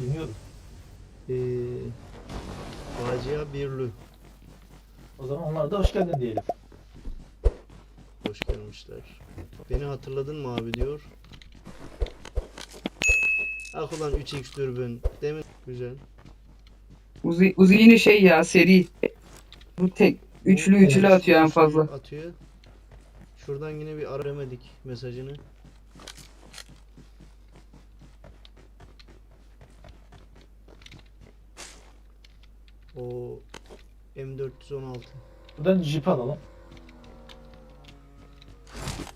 Bilmiyorum. Ee, Facia Birlü. O zaman onlar da hoş geldin diyelim. Hoş gelmişler. Beni hatırladın mı abi diyor. Ah ulan 3x dürbün. Demin güzel. Uzi, Uzi yine şey ya seri. Bu tek üçlü üçlü atıyor en fazla. Atıyor. Şuradan yine bir aramedik mesajını. O M416. Buradan jip alalım.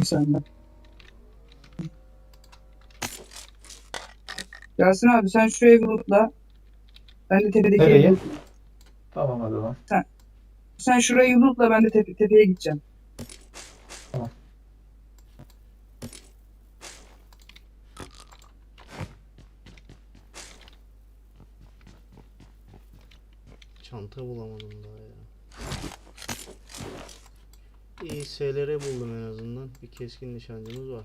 Senden. Yasin abi sen şu evi lootla. Ben de tepedeki Nereye? evi Tamam hadi lan. Sen şurayı lootla ben de tepe, tepeye gideceğim. Çanta bulamadım daha ya. İyi SLR buldum en azından. Bir keskin nişancımız var.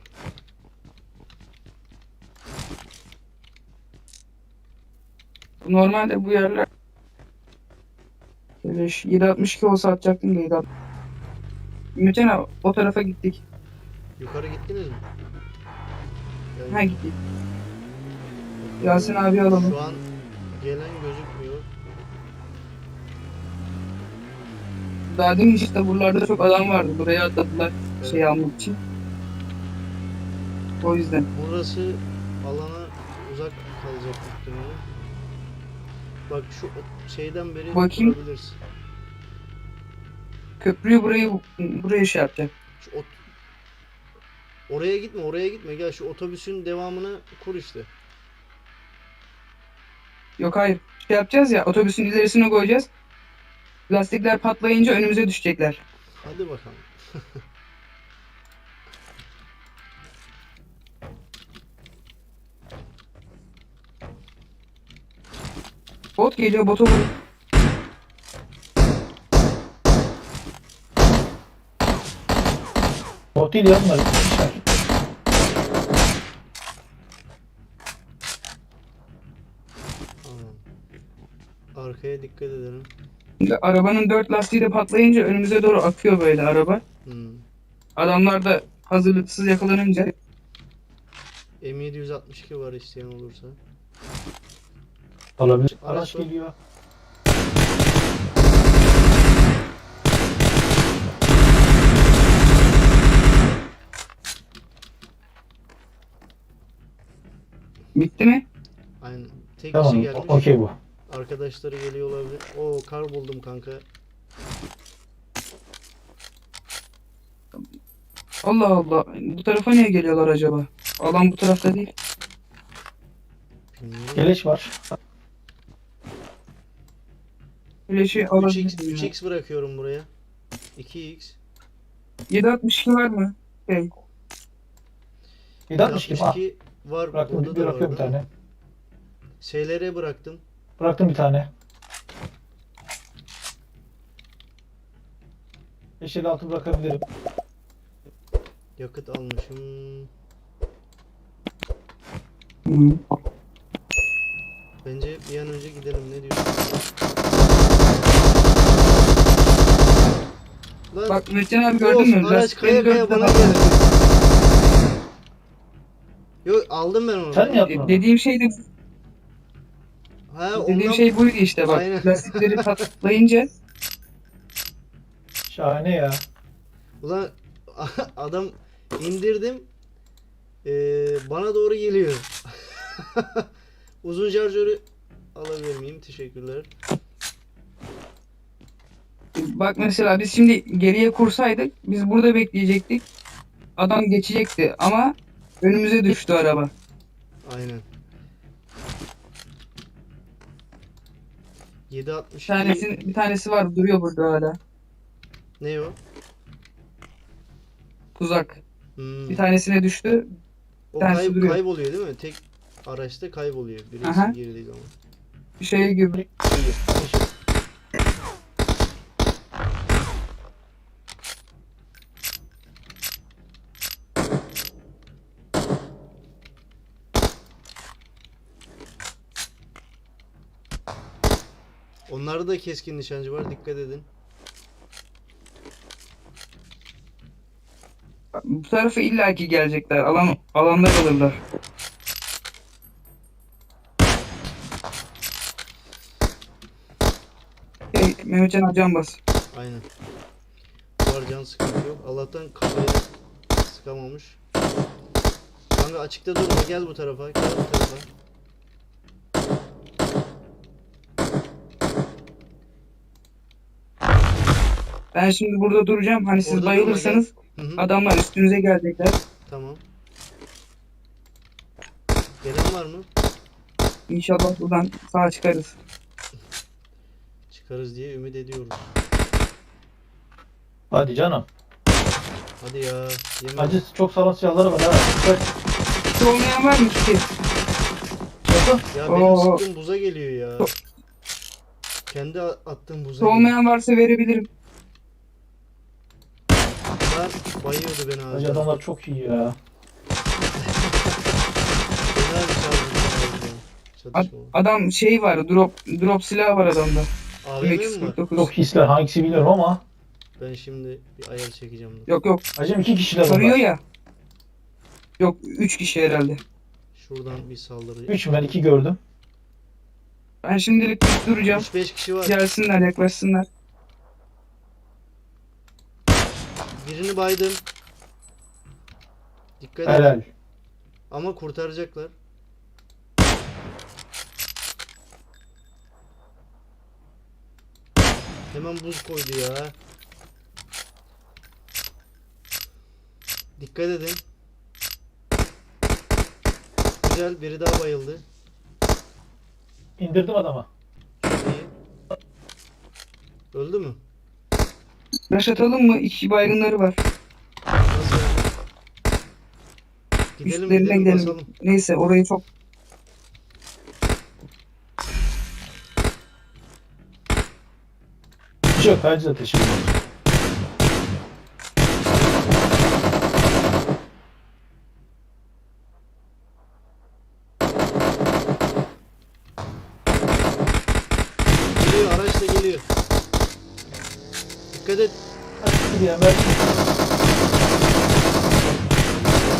Normalde bu yerler Şöyle şu 762 olsa atacaktım da 762. Ümitten abi, o tarafa gittik. Yukarı gittiniz mi? Yani Ha gittik. Yasin abi alalım. Şu an gelen gözükmüyor. Demin işte buralarda çok adam vardı. Buraya atladılar şey almak için. O yüzden. Burası alana uzak kalacak muhtemelen. Bak şu şeyden beri Bakayım. kurabilirsin. Köprüyü burayı buraya şey yapacak. Şu ot- Oraya gitme, oraya gitme. Gel şu otobüsün devamını kur işte. Yok hayır. Şey yapacağız ya otobüsün ilerisine koyacağız. Lastikler patlayınca önümüze düşecekler. Hadi bakalım. Bot geliyor botu vur. Bot değil ya bunlar. Tamam. Arkaya dikkat edelim. Arabanın dört lastiği de patlayınca önümüze doğru akıyor böyle araba. Hmm. Adamlar da hazırlıksız yakalanınca M762 var isteyen olursa. Olabilir. Araç geliyor. bitti mi? Aynen. Tek kişi Tamam. gelmiş. o- Okey bu. Arkadaşları geliyor olabilir. Oo kar buldum kanka. Allah Allah. Bu tarafa niye geliyorlar acaba? Alan bu tarafta değil. Keleş var. Öyle şey 3x, alabilir. 3x bırakıyorum buraya. 2x. 762 var mı? Şey. 762 var. 62 var. Bıraktım, Burada da var. bir tane. SLR bıraktım. Bıraktım bir tane. 556 bırakabilirim. Yakıt almışım. Bence bir an önce gidelim. Ne diyorsun? Lan Bak Metin abi gördün mü? araç Lastikleri kaya kaya bana geldi. Yok aldım ben onu. Sen mi yaptın onu? Dediğim şey de Ha dediğim ondan şey buydu işte bak. Aynen. Lastikleri patlayınca Şahane ya. Ulan adam indirdim. Ee, bana doğru geliyor. Uzun şarjörü alabilir miyim? Teşekkürler. bak mesela biz şimdi geriye kursaydık biz burada bekleyecektik. Adam geçecekti ama önümüze düştü araba. Aynen. 760 Bir tanesi, bir tanesi var duruyor burada hala. ne o? Tuzak. Hmm. Bir tanesine düştü. o tanesi kay- duruyor. kayboluyor değil mi? Tek araçta kayboluyor. Birisi Aha. girdiği zaman. Bir şey gibi. Onlarda da keskin nişancı var. Dikkat edin. Bu tarafa illaki gelecekler. Alan alanda kalırlar. Hey, Mehmetcan hocam bas. Aynen. Var can sıkıntı yok. Allah'tan kafaya sıkamamış. Kanka açıkta durma. Gel bu tarafa. Gel bu tarafa. Ben şimdi burada duracağım. Hani siz Orada durma, bayılırsanız Hı hı. adamlar üstünüze gelecekler. Tamam. Gelen var mı? İnşallah buradan sağ çıkarız. Çıkarız diye ümit ediyoruz. Hadi canım. Hadi ya. Yeme. Acı çok sağlam silahları var ha. Dikkat. Hiç olmayan var mı ki? Yapın. Ya benim Oo. sıktığım buza geliyor ya. Kendi attığım buza Hiç geliyor. olmayan varsa verebilirim. Lan bayıyordu beni abi. Acı adamlar çok iyi ya. Bir çarpıntı ya. Çatışma. Adam şey var, drop drop silah var adamda. AVM mi var? MX-49. Çok hisler hangisi bilmiyorum ama. Ben şimdi bir ayar çekeceğim. dur. Yok yok, Acım iki kişiler tarıyor bunlar. ya. Yok, 3 kişi herhalde. Şuradan bir saldırı. Üç mü ben iki gördüm. Ben şimdilik duracağım. 3-5 kişi var. Gelsinler, yaklaşsınlar. Birini baydım. Dikkat et. Helal. Ama kurtaracaklar. Hemen buz koydu ya. Dikkat edin. Güzel biri daha bayıldı. İndirdim iyi. Öldü mü? Rush atalım mı? İki baygınları var. Gidelim Üstlerine gidelim, gidelim. basalım. Neyse orayı çok... Hiç yok Hacı da teşekkür ederim. Geliyor araç da geliyor. Dikkat et. Hadi ya ben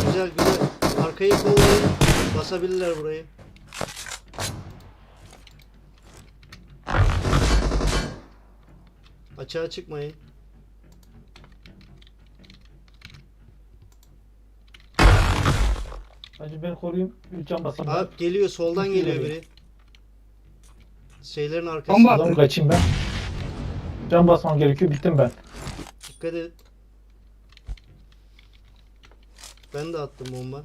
Güzel güzel. Arkayı kollayın. Basabilirler burayı. Açığa çıkmayın. Hacı beni koruyayım. Bir can basayım. ben. Abi geliyor soldan geliyor biri. Şeylerin Bomba arkasında. attı. Adam kaçayım ben. Can basmam gerekiyor. Bittim ben. Dikkat et. Ben de attım bomba.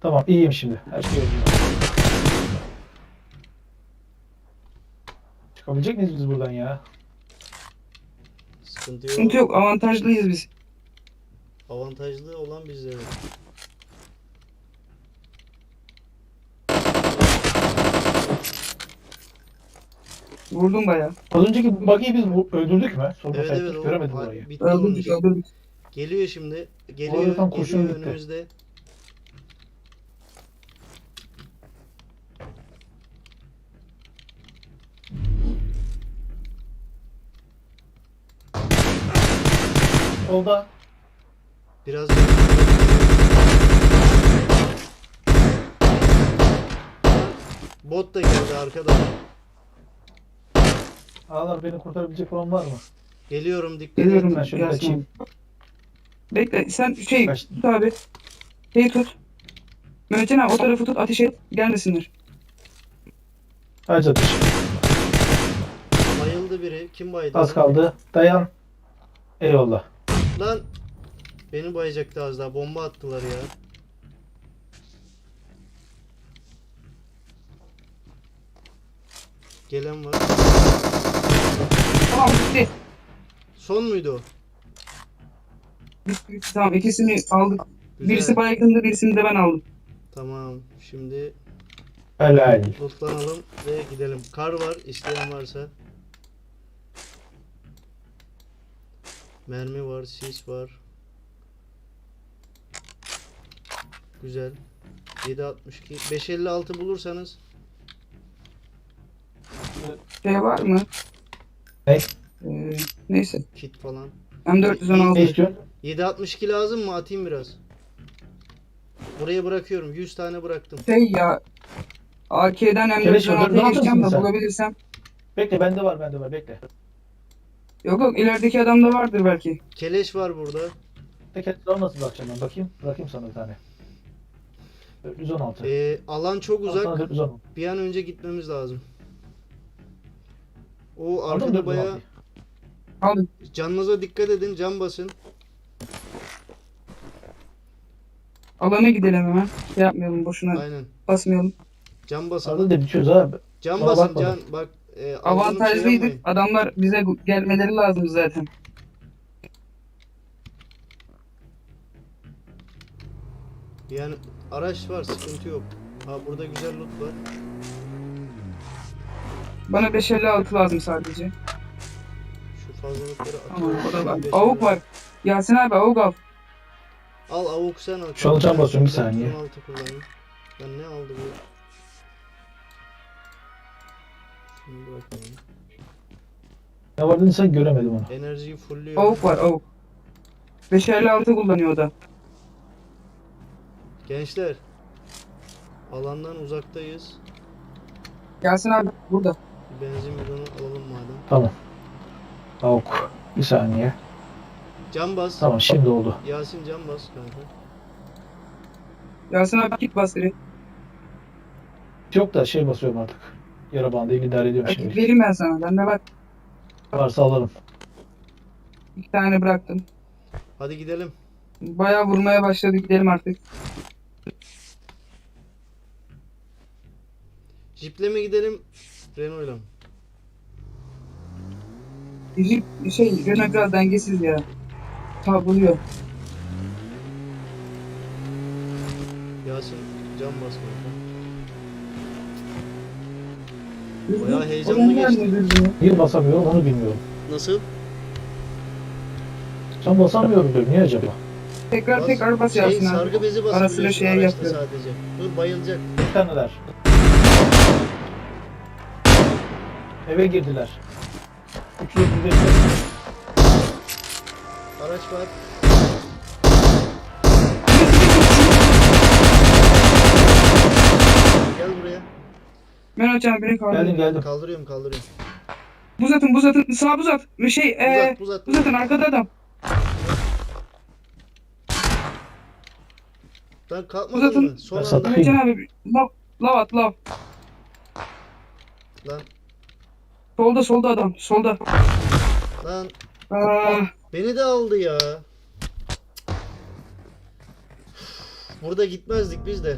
Tamam iyiyim şimdi. Her şey yolunda. Çıkabilecek miyiz biz buradan ya? Sıkıntı yok. Sıkıntı yok, avantajlıyız biz. Avantajlı olan bizlere. Vurdum bayağı. Az önceki buggy'i biz bu- öldürdük mü? Sorma Evet evet, o Göremedim Ha, orayı. bitti onun Öldürdük, işi. öldürdük. Geliyor şimdi. Geliyor. tam kurşun Geliyor bitti. önümüzde. Solda. Biraz Bot da geldi arkada. Ağlar beni kurtarabilecek olan var mı? Geliyorum dikkat Geliyorum. Ben şöyle kaçayım. abi. Bekle sen şey Kaçtım. tut abi. Şey tut. Mehmetcan abi o tarafı tut ateş et gelmesinler. Hacı atış. Bayıldı biri. Kim baydı? Az kaldı. Dayan. Eyvallah. Lan beni bayacaktı az daha. Bomba attılar ya. Gelen var. Tamam bitti. Son muydu o? Bitti, bitti. Tamam ikisini aldık. Güzel. Birisi baygındı birisini de ben aldım. Tamam. Şimdi Helal. lootlanalım ve gidelim. Kar var. isteyen varsa. Mermi var. Sis var. Güzel. 7.62. 5.56 bulursanız Şey var mı? Ne? Ee, neyse. Kit falan. Ne M416. istiyorsun? 762 lazım mı? Atayım biraz. Buraya bırakıyorum. 100 tane bıraktım. Şey ya. AK'den Keleş var, M416'ya dört geçeceğim de sen. bulabilirsem. Bekle bende var bende var bekle. Yok yok ilerideki adamda vardır belki. Keleş var burada. Tekerleğe nasıl bakacağım ben bakayım. Bırakayım sana bir tane. 416. Ee, alan çok Al sana uzak. 416. Bir an önce gitmemiz lazım. O arkada baya 416'yı? Aldım. canınıza dikkat edin. Can basın. Alana gidelim hemen. Şey yapmayalım boşuna Aynen. basmayalım. Can basın. Arada da bitiyoruz abi. Can Bana basın bakmadım. can. Bak e, aldığım şey Avantajlıydık. yapmayın. Adamlar bize gelmeleri lazım zaten. Yani araç var sıkıntı yok. Ha burada güzel loot var. Bana 556 lazım sadece. Şu fazlalıkları Tamam atıyorum. o da var. Beş Avuk var. Yasin abi avuk al. Al avuk sen al. Şu Ben basıyorum, bir saniye. 16 kullanayım. Ben ne aldım bırakmayayım. Ne var dedin sen göremedim onu. Enerjiyi fullüyorum. Avuk var avuk. 556 kullanıyor o da. Gençler. Alandan uzaktayız. Yasin abi burada. Bir benzin bidonu alalım madem. Tamam. Tavuk. Bir saniye. Can bas. Tamam şimdi oldu. Yasin can bas kanka. Yasin abi git bas direkt. Yok da şey basıyorum artık. Yara bandı idare ediyorum şimdi. vereyim ben sana. Bende bak. Varsa alırım. İki tane bıraktım. Hadi gidelim. Bayağı vurmaya başladı. Gidelim artık. Jiple mi gidelim? Renault'la mı? Jip şey Renault biraz dengesiz ya. Savruluyor. Yasin can bas kanka. Düzgün- Bayağı heyecanlı geçti. Niye basamıyorum onu bilmiyorum. Nasıl? Sen basamıyorum diyorum. Niye acaba? Tekrar Bas. tekrar bas şey, Yasin abi. sargı bezi basabiliyorsun şeye araçta yapıyor. sadece. Dur bayılacak. Bir taneler. Eve girdiler. 335 Araç var. Gel buraya. Ben hocam beni kaldır. Geldim geldim. Kaldırıyorum kaldırıyorum. Buz atın buz atın. Sağ buz at. Bir şey ee, Uzat uzat. buz atın arkada adam. Lan kalkmadın Uzatın. mı? Son Ben anda. Hocam abi lav, lav at lav. Lan Solda solda adam. Solda. lan Aa, beni de aldı ya. Burada gitmezdik biz de.